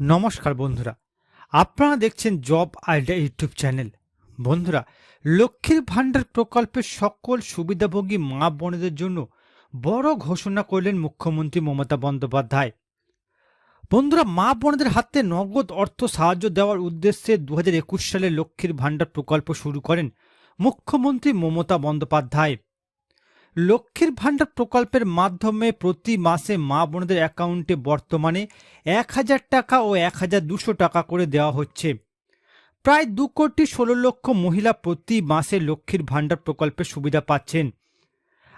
নমস্কার বন্ধুরা, আপনারা দেখছেন জব আইডিয়া ইউটিউব চ্যানেল। বন্ধুরা, লক্ষ্মীর ভাণ্ডার প্রকল্পের সকল সুবিধাভোগী মা বোনেদের জন্য বড় ঘোষণা করলেন মুখ্যমন্ত্রী মমতা বন্দ্যোপাধ্যায়। বন্ধুরা, মা বোনদের হাতে নগদ অর্থ সাহায্য দেওয়ার উদ্দেশ্যে দু হাজার একুশ সালে লক্ষ্মীর ভাণ্ডার প্রকল্প শুরু করেন মুখ্যমন্ত্রী মমতা বন্দ্যোপাধ্যায়। লক্ষ্মীর ভাণ্ডার প্রকল্পের মাধ্যমে প্রতি মাসে মা বোনদের অ্যাকাউন্টে বর্তমানে এক হাজার টাকা ও এক হাজার দুশো টাকা করে দেওয়া হচ্ছে। প্রায় দু কোটি ষোলো লক্ষ মহিলা প্রতি মাসে লক্ষ্মীর ভাণ্ডার প্রকল্পের সুবিধা পাচ্ছেন।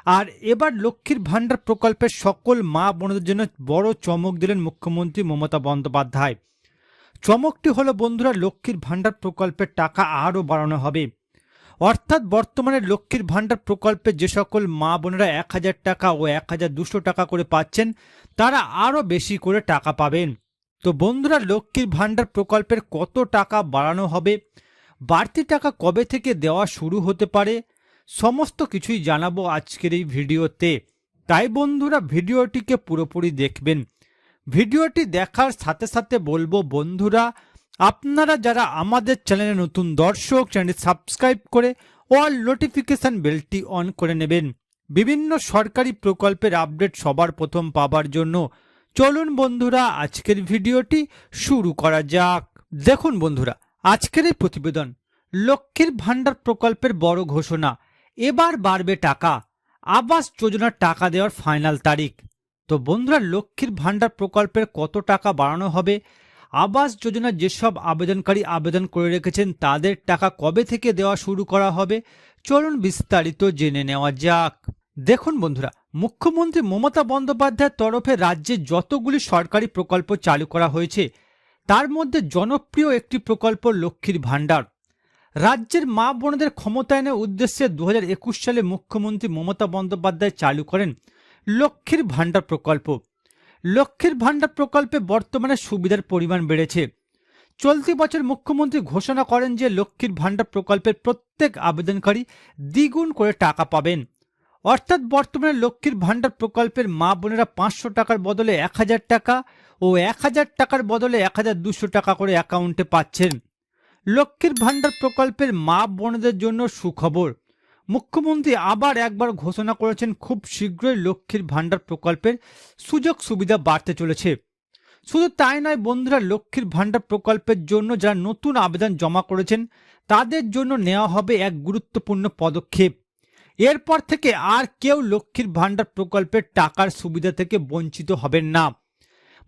আর এবার লক্ষ্মীর ভাণ্ডার প্রকল্পের সকল মা বোনদের জন্য বড় চমক দিলেন মুখ্যমন্ত্রী মমতা বন্দ্যোপাধ্যায়। চমকটি হলো, বন্ধুরা, লক্ষ্মীর ভাণ্ডার প্রকল্পের টাকা আরও বাড়ানো হবে। অর্থাৎ বর্তমানে লক্ষ্মীর ভাণ্ডার প্রকল্পে যে সকল মা বোনেরা এক হাজার টাকা ও এক হাজার দুশো টাকা করে পাচ্ছেন, তারা আরও বেশি করে টাকা পাবেন। তো বন্ধুরা, লক্ষ্মীর ভাণ্ডার প্রকল্পের কত টাকা বাড়ানো হবে, বাড়তি টাকা কবে থেকে দেওয়া শুরু হতে পারে, সমস্ত কিছুই জানাব আজকের এই ভিডিওতে। তাই বন্ধুরা, ভিডিওটিকে পুরোপুরি দেখবেন। ভিডিওটি দেখার সাথে সাথে বলব বন্ধুরা আপনারা যারা আমাদের চ্যানেলে নতুন দর্শক চ্যানেল সাবস্ক্রাইব করে অল নোটিফিকেশন বেলটি অন করে নেবেন। বিভিন্ন সরকারি প্রকল্পের আপডেট সবার প্রথম পাবার জন্য চলুন বন্ধুরা, আজকের ভিডিওটি শুরু করা যাক। দেখুন বন্ধুরা, আজকের এই প্রতিবেদন লক্ষ্মীর ভাণ্ডার প্রকল্পের বড় ঘোষণা। এবার বাড়বে টাকা। আবাস যোজনার টাকা দেওয়ার ফাইনাল তারিখ। তো বন্ধুরা, লক্ষ্মীর ভাণ্ডার প্রকল্পের কত টাকা বাড়ানো হবে আবাস যোজনা যেসব আবেদনকারী আবেদন করে রেখেছেন, তাদের টাকা কবে থেকে দেওয়া শুরু করা হবে? চলুন বিস্তারিত জেনে নেওয়া যাক। দেখুন বন্ধুরা, মুখ্যমন্ত্রী মমতা বন্দ্যোপাধ্যায়ের তরফে রাজ্যে যতগুলি সরকারি প্রকল্প চালু করা হয়েছে, তার মধ্যে জনপ্রিয় একটি প্রকল্প লক্ষ্মীর ভাণ্ডার। রাজ্যের মা বোনদের ক্ষমতায়নের উদ্দেশ্যে দু হাজার একুশ সালে মুখ্যমন্ত্রী মমতা বন্দ্যোপাধ্যায় চালু করেন লক্ষ্মীর ভাণ্ডার প্রকল্প। লক্ষ্মীর ভাণ্ডার প্রকল্পে বর্তমানে সুবিধার পরিমাণ বেড়েছে। চলতি বছর মুখ্যমন্ত্রী ঘোষণা করেন যে লক্ষ্মীর ভাণ্ডার প্রকল্পের প্রত্যেক আবেদনকারী দ্বিগুণ করে টাকা পাবেন। অর্থাৎ বর্তমানে লক্ষ্মীর ভাণ্ডার প্রকল্পের মা বোনেরা পাঁচশো টাকার বদলে এক হাজার টাকা ও এক হাজার টাকার বদলে এক হাজার দুশো টাকা করে অ্যাকাউন্টে পাচ্ছেন। লক্ষ্মীর ভাণ্ডার প্রকল্পের মা বোনদের জন্য সুখবর। মুখ্যমন্ত্রী আবার একবার ঘোষণা করেছেন, খুব শীঘ্রই লক্ষ্মীর ভাণ্ডার প্রকল্পের সুযোগ সুবিধা বাড়তে চলেছে। শুধু তাই নয়, বন্ধুরা, লক্ষ্মীর ভাণ্ডার প্রকল্পের জন্য যারা নতুন আবেদন জমা করেছেন, তাদের জন্য নেওয়া হবে এক গুরুত্বপূর্ণ পদক্ষেপ। এরপর থেকে আর কেউ লক্ষ্মীর ভাণ্ডার প্রকল্পের টাকার সুবিধা থেকে বঞ্চিত হবেন না।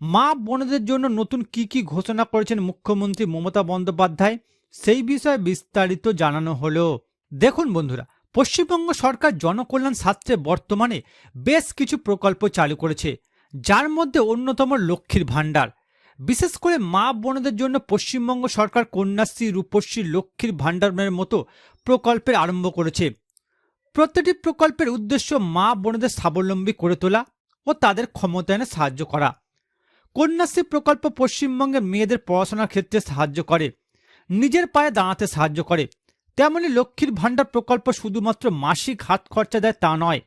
মা বোনদের জন্য নতুন কি কি ঘোষণা করেছেন মুখ্যমন্ত্রী মমতা বন্দ্যোপাধ্যায়, সেই বিষয়ে বিস্তারিত জানানো হলো। দেখুন বন্ধুরা পশ্চিমবঙ্গ সরকার জনকল্যাণ স্বার্থে বর্তমানে বেশ কিছু প্রকল্প চালু করেছে, যার মধ্যে অন্যতম লক্ষ্মীর ভাণ্ডার। বিশেষ করে মা বোনদের জন্য পশ্চিমবঙ্গ সরকার কন্যাশ্রী, রূপশ্রী, লক্ষ্মীর ভাণ্ডারের মতো প্রকল্পের আরম্ভ করেছে। প্রতিটি প্রকল্পের উদ্দেশ্য মা বোনদের স্বাবলম্বী করে তোলা ও তাদের ক্ষমতায়নে সাহায্য করা। কন্যাশ্রী প্রকল্প পশ্চিমবঙ্গের মেয়েদের পড়াশোনার ক্ষেত্রে সাহায্য করে, নিজের পায়ে দাঁড়াতে সাহায্য করে তেমনি লক্ষ্মীর ভাণ্ডার প্রকল্প শুধুমাত্র মাসিক হাত খরচা দেয় তা নয়,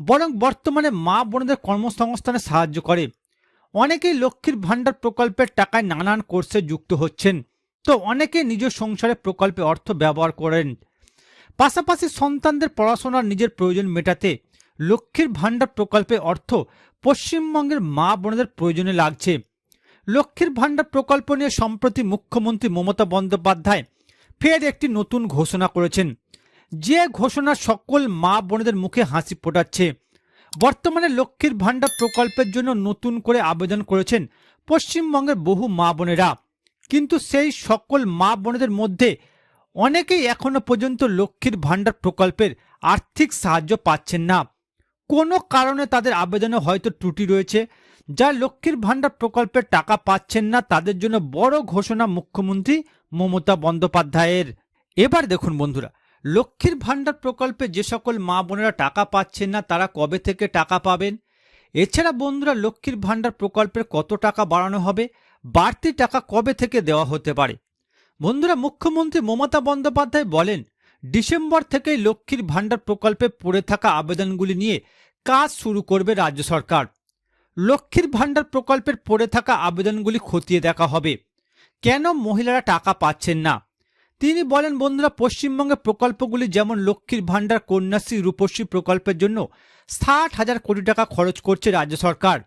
বরং বর্তমানে মা বোনদের কর্মসংস্থানে সাহায্য করে। অনেকেই লক্ষ্মীর ভাণ্ডার প্রকল্পের টাকায় নানান কোর্সে যুক্ত হচ্ছেন। তো অনেকে নিজ সংসারে প্রকল্পে অর্থ ব্যবহার করেন। পাশাপাশি সন্তানদের পড়াশোনার নিজের প্রয়োজন মেটাতে লক্ষ্মীর ভাণ্ডার প্রকল্পে অর্থ পশ্চিমবঙ্গের মা বোনদের প্রয়োজনে লাগছে। লক্ষ্মীর ভাণ্ডার প্রকল্প নিয়ে সম্প্রতি মুখ্যমন্ত্রী মমতা বন্দ্যোপাধ্যায় ফের একটি নতুন ঘোষণা করেছেন। যে ঘোষণা সকল মা বোনেদের মুখে হাসি ফোটাচ্ছে, বর্তমানে লক্ষ্মীর ভাণ্ডার প্রকল্পের জন্য নতুন করে আবেদন করেছেন পশ্চিমবঙ্গের বহু মা বোনেরা। কিন্তু সেই সকল মা বোনেদের মধ্যে অনেকেই এখনও পর্যন্ত লক্ষ্মীর ভাণ্ডার প্রকল্পের আর্থিক সাহায্য পাচ্ছেন না। কোনো কারণে তাদের আবেদনে হয়তো ত্রুটি রয়েছে, যা লক্ষ্মীর ভাণ্ডার প্রকল্পের টাকা পাচ্ছেন না, তাদের জন্য বড় ঘোষণা মুখ্যমন্ত্রী মমতা বন্দ্যোপাধ্যায়ের। এবার দেখুন বন্ধুরা, লক্ষ্মীর ভাণ্ডার প্রকল্পে যে সকল মা বোনেরা টাকা পাচ্ছেন না, তারা কবে থেকে টাকা পাবেন? এছাড়া বন্ধুরা, লক্ষ্মীর ভাণ্ডার প্রকল্পের কত টাকা বাড়ানো হবে? বাড়তি টাকা কবে থেকে দেওয়া হতে পারে? বন্ধুরা, মুখ্যমন্ত্রী মমতা বন্দ্যোপাধ্যায় বলেন, ডিসেম্বর থেকেই লক্ষ্মীর ভাণ্ডার প্রকল্পে পড়ে থাকা আবেদনগুলি নিয়ে কাজ শুরু করবে রাজ্য সরকার। লক্ষ্মীর ভাণ্ডার প্রকল্পের পড়ে থাকা আবেদনগুলি খতিয়ে দেখা হবে। কেন মহিলারা টাকা পাচ্ছেন না? তিনি বলেন, বন্ধুরা, পশ্চিমবঙ্গে প্রকল্পগুলি যেমন লক্ষ্মীর ভাণ্ডার, কন্যাশ্রী, রূপশ্রী প্রকল্পের জন্য ষাট হাজার কোটি টাকা খরচ করছে রাজ্য সরকার।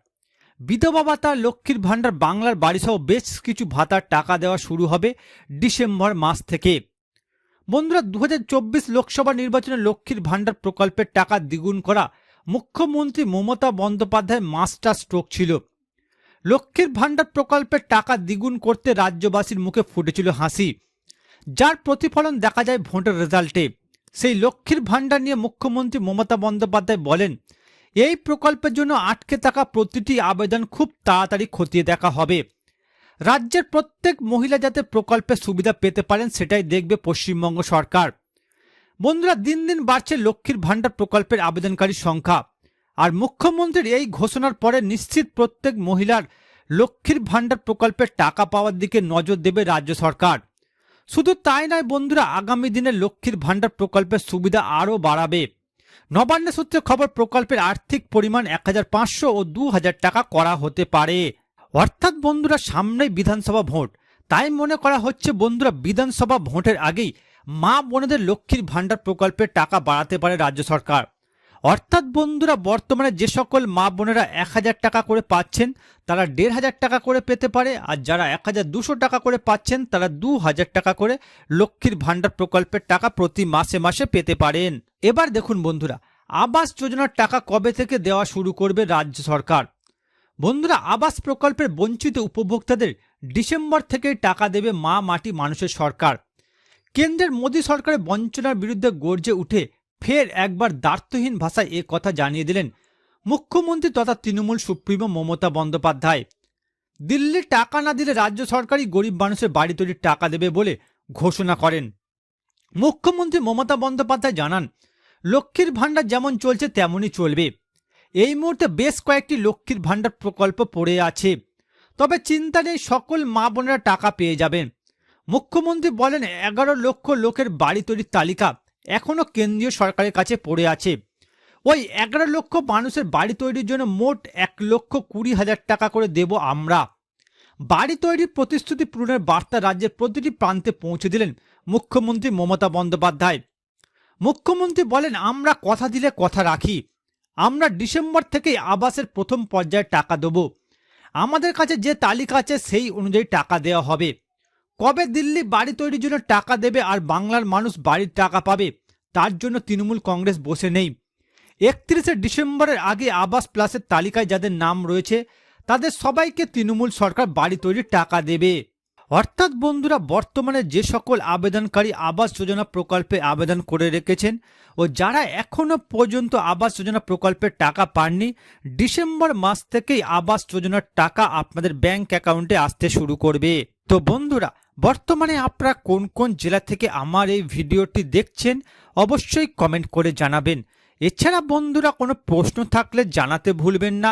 বিধবা ভাতা, লক্ষ্মীর ভাণ্ডার, বাংলার বাড়িসহ বেশ কিছু ভাতার টাকা দেওয়া শুরু হবে ডিসেম্বর মাস থেকে। বন্ধুরা দু হাজার চব্বিশ লোকসভা নির্বাচনে লক্ষ্মীর ভাণ্ডার প্রকল্পের টাকা দ্বিগুণ করা মুখ্যমন্ত্রী মমতা বন্দ্যোপাধ্যায় মাস্টার স্ট্রোক ছিল। লক্ষ্মীর ভাণ্ডার প্রকল্পের টাকা দ্বিগুণ করতে রাজ্যবাসীর মুখে ফুটেছিল হাসি। যার প্রতিফলন দেখা যায় ভোটের রেজাল্টে। সেই লক্ষ্মীর ভাণ্ডার নিয়ে মুখ্যমন্ত্রী মমতা বন্দ্যোপাধ্যায় বলেন, এই প্রকল্পের জন্য আটকে থাকা প্রতিটি আবেদন খুব তাড়াতাড়ি খতিয়ে দেখা হবে। রাজ্যের প্রত্যেক মহিলা যাতে প্রকল্পের সুবিধা পেতে পারেন সেটাই দেখবে পশ্চিমবঙ্গ সরকার। বন্ধুরা, দিন দিন বাড়ছে লক্ষ্মীর ভাণ্ডার প্রকল্পের আবেদনকারী সংখ্যা। আর মুখ্যমন্ত্রীর এই ঘোষণার পরে নিশ্চিত প্রত্যেক মহিলার লক্ষ্মীর ভাণ্ডার প্রকল্পের টাকা পাওয়ার দিকে নজর দেবে রাজ্য সরকার। শুধু তাই নয় বন্ধুরা, আগামী দিনে লক্ষ্মীর ভাণ্ডার প্রকল্পের সুবিধা আরও বাড়াবে। নবান্ন সূত্রে খবর, প্রকল্পের আর্থিক পরিমাণ এক হাজার পাঁচশো ও দু হাজার টাকা করা হতে পারে। অর্থাৎ বন্ধুরা, সামনেই বিধানসভা ভোট। তাই মনে করা হচ্ছে বন্ধুরা, বিধানসভা ভোটের আগেই মা বোনেদের লক্ষ্মীর ভাণ্ডার প্রকল্পের টাকা বাড়াতে পারে রাজ্য সরকার। অর্থাৎ বন্ধুরা, বর্তমানে যে সকল মা বোনেরা এক হাজার টাকা করে পাচ্ছেন, তারা দেড় হাজার টাকা করে পেতে পারে, আর যারা এক হাজার দুশো টাকা করে পাচ্ছেন, তারা দু হাজার টাকা করে লক্ষ্মীর ভাণ্ডার প্রকল্পের টাকা প্রতি মাসে মাসে পেতে পারেন। এবার দেখুন বন্ধুরা, আবাস যোজনার টাকা কবে থেকে দেওয়া শুরু করবে রাজ্য সরকার? বন্ধুরা, আবাস প্রকল্পের বঞ্চিত উপভোক্তাদের ডিসেম্বর থেকেই টাকা দেবে মা মাটি মানুষের সরকার। কেন্দ্রের মোদী সরকারের বঞ্চনার বিরুদ্ধে গর্জে উঠে ফের একবার দ্বার্থহীন ভাষায় এ কথা জানিয়ে দিলেন মুখ্যমন্ত্রী তথা তৃণমূল সুপ্রিমো মমতা বন্দ্যোপাধ্যায়। দিল্লি টাকা না দিলে রাজ্য সরকারই গরিব মানুষের বাড়ি তৈরির টাকা দেবে বলে ঘোষণা করেন। মুখ্যমন্ত্রী মমতা বন্দ্যোপাধ্যায় জানান, লক্ষ্মীর ভাণ্ডার যেমন চলছে তেমনই চলবে। এই মুহূর্তে বেশ কয়েকটি লক্ষ্মীর ভাণ্ডার প্রকল্প পড়ে আছে। তবে চিন্তা নেই, সকল মা বোনেরা টাকা পেয়ে যাবেন। মুখ্যমন্ত্রী বলেন, এগারো লক্ষ লোকের বাড়ি তৈরির তালিকা এখনও কেন্দ্রীয় সরকারের কাছে পড়ে আছে। ওই এগারো লক্ষ মানুষের বাড়ি তৈরির জন্য মোট এক লক্ষ কুড়ি হাজার টাকা করে দেব আমরা। বাড়ি তৈরির প্রতিশ্রুতি পূরণের বার্তা রাজ্যের প্রতিটি প্রান্তে পৌঁছে দিলেন মুখ্যমন্ত্রী মমতা বন্দ্যোপাধ্যায়। মুখ্যমন্ত্রী বলেন, আমরা কথা দিলে কথা রাখি। আমরা ডিসেম্বর থেকেই আবাসের প্রথম পর্যায়ে টাকা দেব। আমাদের কাছে যে তালিকা আছে সেই অনুযায়ী টাকা দেওয়া হবে। কবে দিল্লি বাড়ি তৈরির জন্য টাকা দেবে আর বাংলার মানুষ বাড়ির টাকা পাবে? তার জন্য তৃণমূল কংগ্রেস বসে নেই। একত্রিশে ডিসেম্বরের আগে আবাস প্লাসের তালিকায় যাদের নাম রয়েছে, তাদের সবাইকে তৃণমূল সরকার বাড়ি তৈরির টাকা দেবে। অর্থাৎ বন্ধুরা, বর্তমানে যে সকল আবেদনকারী আবাস যোজনা প্রকল্পে আবেদন করে রেখেছেন ও যারা এখনও পর্যন্ত আবাস যোজনা প্রকল্পের টাকা পাননি, ডিসেম্বর মাস থেকেই আবাস যোজনার টাকা আপনাদের ব্যাংক অ্যাকাউন্টে আসতে শুরু করবে। তো বন্ধুরা, বর্তমানে আপনারা কোন কোন জেলা থেকে আমার এই ভিডিওটি দেখছেন, অবশ্যই কমেন্ট করে জানাবেন। এছাড়া বন্ধুরা, কোনো প্রশ্ন থাকলে জানাতে ভুলবেন না।